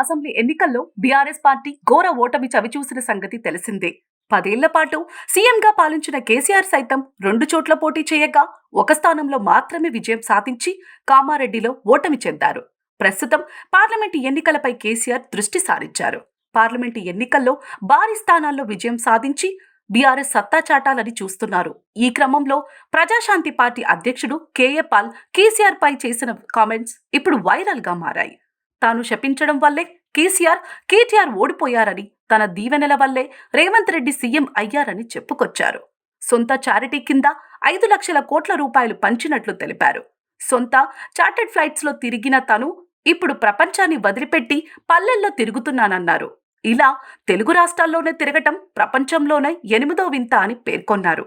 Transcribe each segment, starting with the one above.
Assembly ఎన్నికల్లో BRS party ఘోర ఓటమి చవిచూసిన సంగతి తెలిసిందే. పదేళ్ళ పాటు సీఎంగా పాలించిన కేసీఆర్ సైతం రెండు చోట్ల పోటీ చేయగా ఒక స్థానంలో మాత్రమే విజయం సాధించి కామారెడ్డిలో ఓటమి చెందారు. ప్రస్తుతం పార్లమెంటు ఎన్నికలపై కేసీఆర్ దృష్టి సారించారు. పార్లమెంటు ఎన్నికల్లో భారీ స్థానాల్లో విజయం సాధించి బీఆర్ఎస్ సత్తా చాటాలని చూస్తున్నారు. ఈ క్రమంలో ప్రజాశాంతి పార్టీ అధ్యక్షుడు కేఏ పాల్ కేసీఆర్ పై చేసిన కామెంట్స్ ఇప్పుడు వైరల్గా మారాయి. తాను శపించడం వల్లే కేసీఆర్ కేటీఆర్ ఓడిపోయారని తన దీవెనల వల్లే రేవంత్ రెడ్డి సీఎం అయ్యారని చెప్పుకొచ్చారు. సొంత చారిటీ కింద ఐదు లక్షల కోట్ల రూపాయలు పంచినట్లు తెలిపారు. సొంత చార్టెడ్ ఫ్లైట్స్లో తిరిగిన తను ఇప్పుడు ప్రపంచాన్ని వదిలిపెట్టి పల్లెల్లో తిరుగుతున్నానన్నారు. ఇలా తెలుగు రాష్ట్రాల్లోనే తిరగటం ప్రపంచంలోనే ఎనిమిదో వింత అని పేర్కొన్నారు.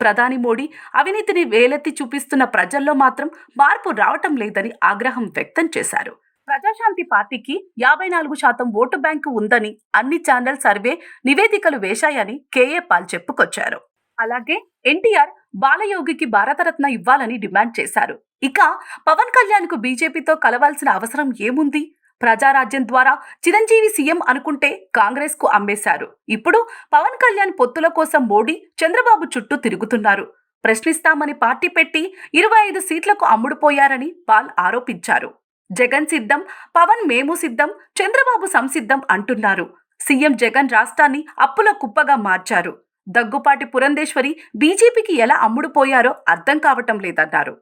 ప్రధాని మోడీ అవినీతిని వేలెత్తి చూపిస్తున్న ప్రజల్లో మాత్రం మార్పు రావటం లేదని ఆగ్రహం వ్యక్తం చేశారు. ప్రజాశాంతి పార్టీకి యాభై నాలుగు శాతం ఓటు బ్యాంకు ఉందని అన్ని ఛానల్ సర్వే నివేదికలు వేశాయని కేఏ పాల్ చెప్పుకొచ్చారు. అలాగే ఎన్టీఆర్ బాలయోగికి భారతరత్న ఇవ్వాలని డిమాండ్ చేశారు. ఇక పవన్ కళ్యాణ్కు బీజేపీతో కలవాల్సిన అవసరం ఏముంది? ప్రజారాజ్యం ద్వారా చిరంజీవి సీఎం అనుకుంటే కాంగ్రెస్కు అమ్మేశారు. ఇప్పుడు పవన్ కళ్యాణ్ పొత్తుల కోసం మోడీ చంద్రబాబు చుట్టూ తిరుగుతున్నారు. ప్రశ్నిస్తామని పార్టీ పెట్టి ఇరవై ఐదు సీట్లకు అమ్ముడుపోయారని పాల్ ఆరోపించారు. జగన్ సిద్ధం పవన్ మేము సిద్ధం చంద్రబాబు సంసిద్ధం అంటున్నారు. సీఎం జగన్ రాష్ట్రాన్ని అప్పుల కుప్పగా మార్చారు. దగ్గుపాటి పురంధేశ్వరి బీజేపీకి ఎలా అమ్ముడుపోయారో అర్థం కావటం లేదన్నారు.